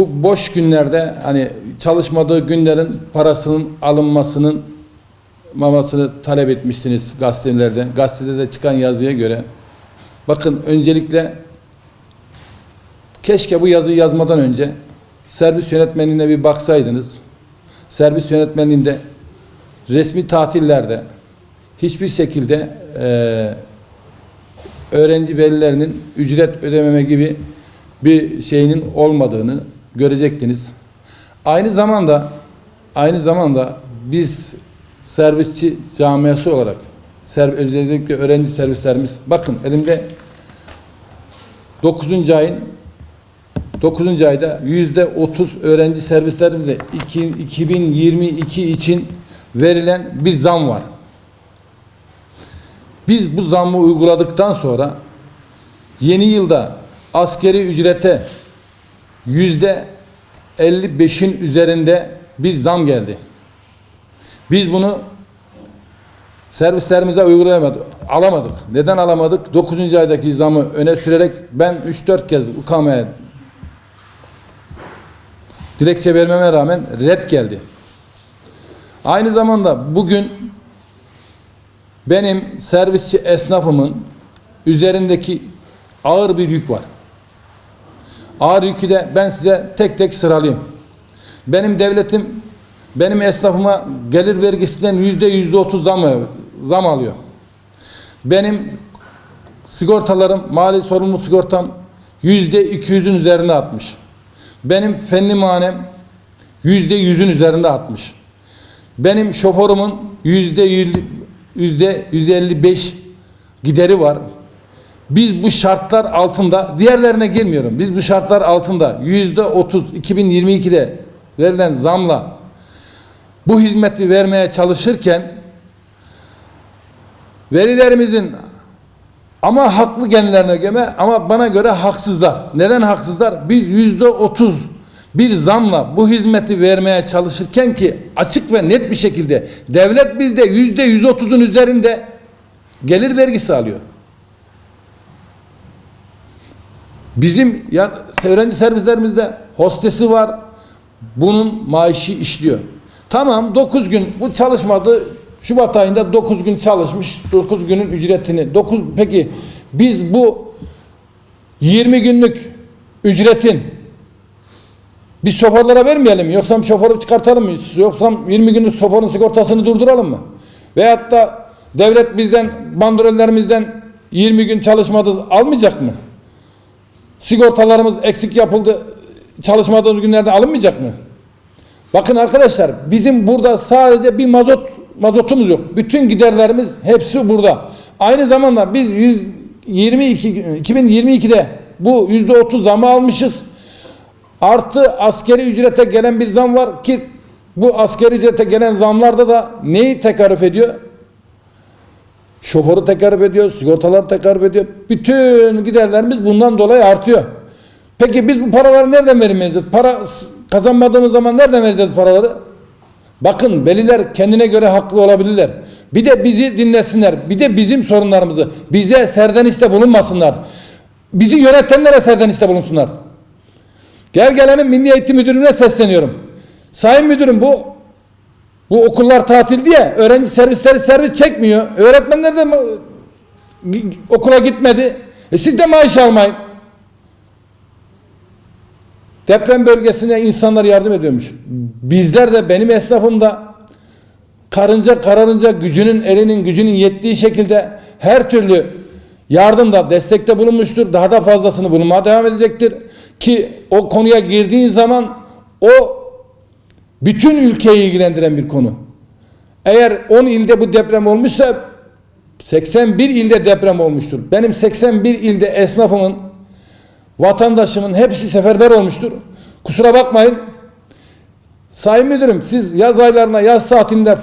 Bu boş günlerde hani çalışmadığı günlerin parasının alınmasının mamasını talep etmişsiniz gazetelerde. Gazetede de çıkan yazıya göre. Bakın öncelikle keşke bu yazıyı yazmadan önce servis yönetmenliğine bir baksaydınız. Servis yönetmenliğinde resmi tatillerde hiçbir şekilde eee öğrenci velilerinin ücret ödememe gibi bir şeyinin olmadığını görecektiniz. Aynı zamanda aynı zamanda biz servisçi camiası olarak ser, özellikle öğrenci servislerimiz bakın elimde 9. ayın 9. ayda yüzde 30 öğrenci servislerimizde iki- 2022 için verilen bir zam var. Biz bu zammı uyguladıktan sonra yeni yılda askeri ücrete yüzde 55'in üzerinde bir zam geldi. Biz bunu servislerimize uygulayamadık, alamadık. Neden alamadık? 9. aydaki zamı öne sürerek ben 3-4 kez UKM'ye dilekçe vermeme rağmen red geldi. Aynı zamanda bugün benim servisçi esnafımın üzerindeki ağır bir yük var. Ağır yükü de ben size tek tek sıralayayım. Benim devletim benim esnafıma gelir vergisinden yüzde yüzde otuz zam, zam alıyor. Benim sigortalarım, mali sorumluluk sigortam yüzde iki yüzün üzerinde atmış. Benim fenli manem yüzde yüzün üzerinde atmış. Benim şoförümün yüzde yüz- yüzde 155 gideri var. Biz bu şartlar altında diğerlerine girmiyorum. Biz bu şartlar altında yüzde 30 2022'de verilen zamla bu hizmeti vermeye çalışırken verilerimizin ama haklı kendilerine göre ama bana göre haksızlar. Neden haksızlar? Biz yüzde 30 bir zamla bu hizmeti vermeye çalışırken ki açık ve net bir şekilde devlet bizde yüzde 130'un üzerinde gelir vergisi alıyor. Bizim ya, öğrenci servislerimizde hostesi var. Bunun maaşı işliyor. Tamam 9 gün bu çalışmadı. Şubat ayında 9 gün çalışmış. 9 günün ücretini 9 peki biz bu 20 günlük ücretin biz şoförlere vermeyelim? Yoksa şoförü çıkartalım mı? Yoksa 20 günlük şoförün sigortasını durduralım mı? Veyahut da devlet bizden bandrollerimizden 20 gün çalışmadı almayacak mı? Sigortalarımız eksik yapıldı. Çalışmadığımız günlerde alınmayacak mı? Bakın arkadaşlar bizim burada sadece bir mazot mazotumuz yok. Bütün giderlerimiz hepsi burada. Aynı zamanda biz 122 2022'de bu yüzde 30 zamı almışız. Artı askeri ücrete gelen bir zam var ki bu askeri ücrete gelen zamlarda da neyi tekarruf ediyor? Şoförü tekarruf ediyor, sigortalar tekarruf ediyor. Bütün giderlerimiz bundan dolayı artıyor. Peki biz bu paraları nereden vermeyeceğiz? Para kazanmadığımız zaman nereden vereceğiz paraları? Bakın veliler kendine göre haklı olabilirler. Bir de bizi dinlesinler. Bir de bizim sorunlarımızı bize serdenişte bulunmasınlar. Bizi yönetenlere serdenişte bulunsunlar. Gel gelenin Milli Eğitim Müdürlüğü'ne sesleniyorum. Sayın Müdürüm bu bu okullar tatil diye öğrenci servisleri servis çekmiyor. Öğretmenler de okula gitmedi. E siz de maaş almayın. Deprem bölgesine insanlar yardım ediyormuş. Bizler de benim esnafım da karınca kararınca gücünün elinin gücünün yettiği şekilde her türlü yardımda destekte bulunmuştur. Daha da fazlasını bulunmaya devam edecektir. Ki o konuya girdiğin zaman o bütün ülkeyi ilgilendiren bir konu. Eğer 10 ilde bu deprem olmuşsa 81 ilde deprem olmuştur. Benim 81 ilde esnafımın, vatandaşımın hepsi seferber olmuştur. Kusura bakmayın. Sayın Müdürüm siz yaz aylarına, yaz tatilinde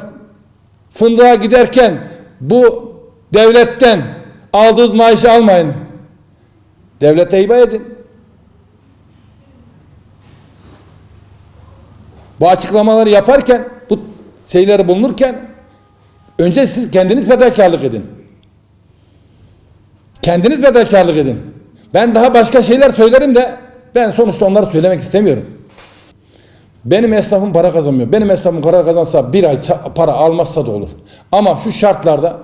fındığa giderken bu devletten aldığınız maaşı almayın. Devlete hibe edin. Bu açıklamaları yaparken, bu şeyleri bulunurken önce siz kendiniz fedakarlık edin. Kendiniz fedakarlık edin. Ben daha başka şeyler söylerim de ben sonuçta onları söylemek istemiyorum. Benim esnafım para kazanmıyor. Benim esnafım para kazansa bir ay para almazsa da olur. Ama şu şartlarda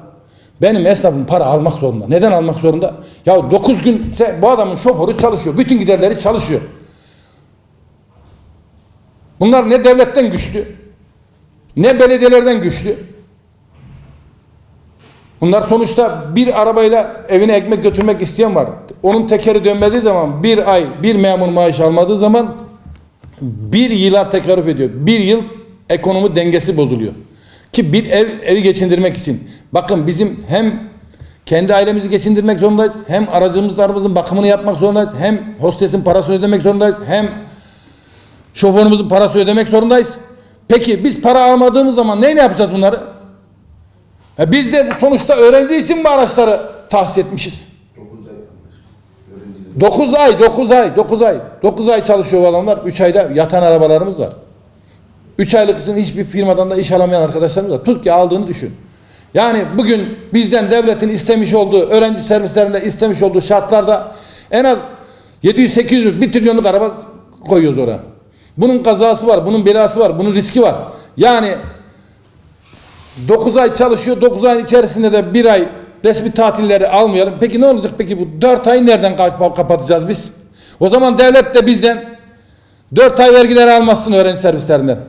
benim esnafım para almak zorunda. Neden almak zorunda? Ya 9 gün se- bu adamın şoförü çalışıyor. Bütün giderleri çalışıyor. Bunlar ne devletten güçlü, ne belediyelerden güçlü. Bunlar sonuçta bir arabayla evine ekmek götürmek isteyen var. Onun tekeri dönmediği zaman bir ay bir memur maaş almadığı zaman bir yıla tekarruf ediyor. Bir yıl ekonomi dengesi bozuluyor. Ki bir ev evi geçindirmek için. Bakın bizim hem kendi ailemizi geçindirmek zorundayız. Hem aracımızın bakımını yapmak zorundayız. Hem hostesin parasını ödemek zorundayız. Hem şoförümüzün parasını ödemek zorundayız. Peki biz para almadığımız zaman neyle yapacağız bunları? E biz de sonuçta öğrenci için bu araçları tahsis etmişiz. 9 ay, 9 ay, 9 ay. 9 ay çalışıyor bu adamlar. 3 ayda yatan arabalarımız var. 3 aylık için hiçbir firmadan da iş alamayan arkadaşlarımız var. Ki aldığını düşün. Yani bugün bizden devletin istemiş olduğu, öğrenci servislerinde istemiş olduğu şartlarda en az 700-800 1 trilyonluk araba koyuyoruz oraya. Bunun kazası var, bunun belası var, bunun riski var. Yani 9 ay çalışıyor. 9 ayın içerisinde de bir ay resmi tatilleri almayalım. Peki ne olacak peki bu 4 ayı nereden kap- kapatacağız biz? O zaman devlet de bizden 4 ay vergileri almasın öğrenci servislerinden.